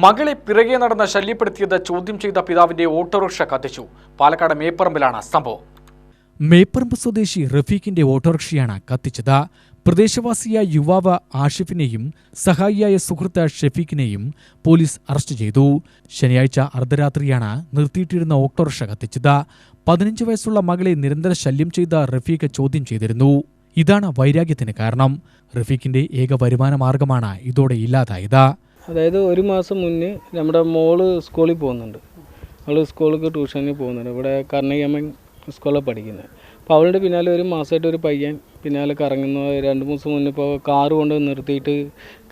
മകളെ പിറകെ നടന്ന് ശല്യപ്പെടുത്തിയത് ചോദ്യം ചെയ്ത പിതാവിന്റെ ഓട്ടോറിക്ഷ കത്തിച്ചു. പാലക്കാട് മേപ്പറമ്പിലാണ് സംഭവം. മേപ്പറമ്പ് സ്വദേശി റഫീഖിന്റെ ഓട്ടോറിക്ഷയാണ് കത്തിച്ചത്. പ്രദേശവാസിയായ യുവാവ് ആഷിഫിനെയും സഹായിയായ സുഹൃത്ത് ഷെഫീഖിനെയും പോലീസ് അറസ്റ്റ് ചെയ്തു. ശനിയാഴ്ച അർദ്ധരാത്രിയാണ് നിർത്തിയിട്ടിരുന്ന ഓട്ടോറിക്ഷ കത്തിച്ചത്. പതിനഞ്ച് വയസ്സുള്ള മകളെ നിരന്തര ശല്യം ചെയ്ത റഫീഖ് ചോദ്യം ചെയ്തിരുന്നു. ഇതാണ് വൈരാഗ്യത്തിന് കാരണം. റഫീഖിന്റെ ഏക വരുമാന മാർഗമാണ് ഇതോടെ ഇല്ലാതായത്. അതായത് ഒരു മാസം മുന്നേ നമ്മുടെ മോൾ സ്കൂളിൽ പോകുന്നുണ്ട്. അവൾ സ്കൂളിലേക്ക് ട്യൂഷനിൽ പോകുന്നുണ്ട്. ഇവിടെ കർണകമ്മൻ സ്കൂളിൽ പഠിക്കുന്നത്. അപ്പോൾ അവളുടെ പിന്നാലെ ഒരു മാസമായിട്ട് ഒരു പയ്യൻ പിന്നാലെ കറങ്ങുന്നു. രണ്ട് മൂന്ന് ദിവസം മുന്നേ ഇപ്പോൾ കാറ് കൊണ്ട് നിർത്തിയിട്ട്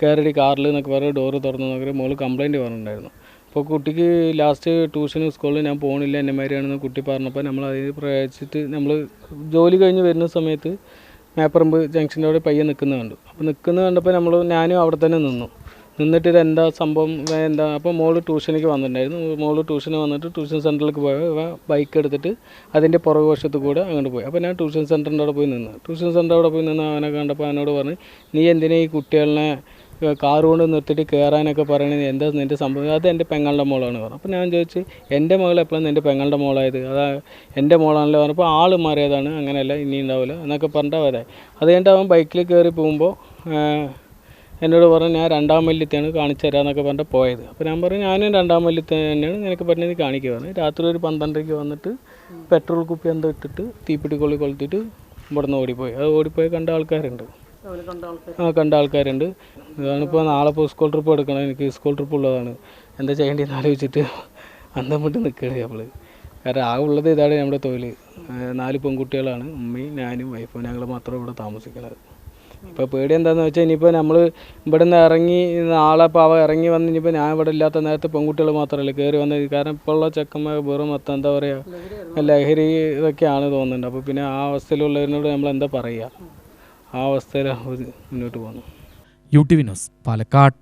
കയറി കാറിൽ എന്നൊക്കെ പറഞ്ഞ് ഡോറ് തുറന്നു നോക്കി മോൾ കംപ്ലയിന്റ് പറഞ്ഞിട്ടുണ്ടായിരുന്നു. അപ്പോൾ കുട്ടിക്ക് ലാസ്റ്റ് ട്യൂഷൻ സ്കൂളിൽ ഞാൻ പോകണില്ല എന്റെ മാതിരിയാണെന്ന് കുട്ടി പറഞ്ഞപ്പോൾ നമ്മൾ അതിൽ പ്രയോഗിച്ചിട്ട് നമ്മൾ ജോലി കഴിഞ്ഞ് വരുന്ന സമയത്ത് മേപ്പറമ്പ് ജംഗ്ഷന്റെ അവിടെ പയ്യൻ നിൽക്കുന്നത് കണ്ടു. അപ്പോൾ നിൽക്കുന്നത് കണ്ടപ്പോൾ നമ്മൾ ഞാനും അവിടെ തന്നെ നിന്നു. നിന്നിട്ട് ഇത് എന്താ സംഭവം എന്താ? അപ്പോൾ മോൾ ട്യൂഷനിലേക്ക് വന്നിട്ടുണ്ടായിരുന്നു. മോൾ ട്യൂഷന് വന്നിട്ട് ട്യൂഷൻ സെന്ററിലേക്ക് പോയ. ബൈക്ക് എടുത്തിട്ട് അതിന്റെ പുറകു വശത്ത് കൂടെ അങ്ങോട്ട് പോയി. അപ്പോൾ ഞാൻ ട്യൂഷൻ സെന്ററിന്റെ അവിടെ പോയി നിന്ന്. ട്യൂഷൻ സെന്റർ അവിടെ പോയി നിന്ന് അവനെ കണ്ടപ്പോൾ അവനോട് പറഞ്ഞു നീ എന്തിനാ ഈ കുട്ടികളെ കാർ കൊണ്ട് നിർത്തിയിട്ട് കയറാനൊക്കെ പറയണത്? എന്താ നിന്റെ സംഭവം? അത് എന്റെ പെങ്ങളുടെ മോളാണ് പറഞ്ഞു. അപ്പോൾ ഞാൻ ചോദിച്ചു എന്റെ മകൾ എപ്പോഴും എന്റെ പെങ്ങളുടെ മോളായത്? അതാ എന്റെ മോളാണല്ലോ പറഞ്ഞപ്പോൾ ആൾ മാറിയതാണ്. അങ്ങനെയല്ല ഇനി ഉണ്ടാവില്ല എന്നൊക്കെ പറഞ്ഞിട്ട് അവരെ അത് കഴിഞ്ഞിട്ട് അവൻ ബൈക്കിൽ കയറി പോകുമ്പോൾ എന്നോട് പറഞ്ഞു ഞാൻ രണ്ടാം മല്യത്തെയാണ് കാണിച്ചു തരാമെന്നൊക്കെ പറഞ്ഞിട്ട് പോയത്. അപ്പോൾ ഞാൻ പറഞ്ഞു ഞാനും രണ്ടാം മല്യത്തെ തന്നെയാണ് നിനക്ക് പറഞ്ഞത് കാണിക്കുക പറഞ്ഞു. രാത്രി ഒരു പന്ത്രണ്ടരയ്ക്ക് വന്നിട്ട് പെട്രോൾ കുപ്പി എന്തോ ഇട്ടിട്ട് തീപ്പിട്ടി കൊള്ളി കൊളുത്തിയിട്ട് ഇവിടുന്ന് ഓടിപ്പോയി. അത് ഓടിപ്പോയി കണ്ട ആൾക്കാരുണ്ട്. ആ കണ്ട ആൾക്കാരുണ്ട്. ഇതാണിപ്പോൾ നാളെ ഇപ്പോൾ സ്കൂൾ ട്രിപ്പ് എടുക്കണം. എനിക്ക് സ്കൂൾ ട്രിപ്പ് ഉള്ളതാണ്. എന്താ ചെയ്യേണ്ടതെന്ന് ആലോചിച്ചിട്ട് അന്തം വിട്ട് നിൽക്കുകയാണ് നമ്മൾ കാരണം ആ ഉള്ളത് ഇതാണ് നമ്മുടെ തൊഴിൽ നാല് പെൺകുട്ടികളാണ്. ഉമ്മയും ഞാനും വൈഫും. ഞങ്ങൾ മാത്രം ഇവിടെ താമസിക്കുന്നത് ഇപ്പോൾ പേടി എന്താണെന്ന് വെച്ചാൽ ഇനിയിപ്പോൾ നമ്മൾ ഇവിടെ നിന്ന് ഇറങ്ങി നാളെ ഇപ്പോൾ അവ ഇറങ്ങി വന്ന് ഇനിയിപ്പോൾ ഞാൻ ഇവിടെ ഇല്ലാത്ത നേരത്തെ പെൺകുട്ടികൾ മാത്രമല്ല കയറി വന്നത് കാരണം ഇപ്പോൾ ഉള്ള ചെക്കന്മാർ വെറും മൊത്തം എന്താ പറയുക ലഹരി ഇതൊക്കെയാണ് തോന്നുന്നുണ്ട്. അപ്പോൾ പിന്നെ ആ അവസ്ഥയിലുള്ളവരിനോട് നമ്മൾ എന്താ പറയുക ആ അവസ്ഥയിൽ മുന്നോട്ട് പോകുന്നു. U T news Palakkad.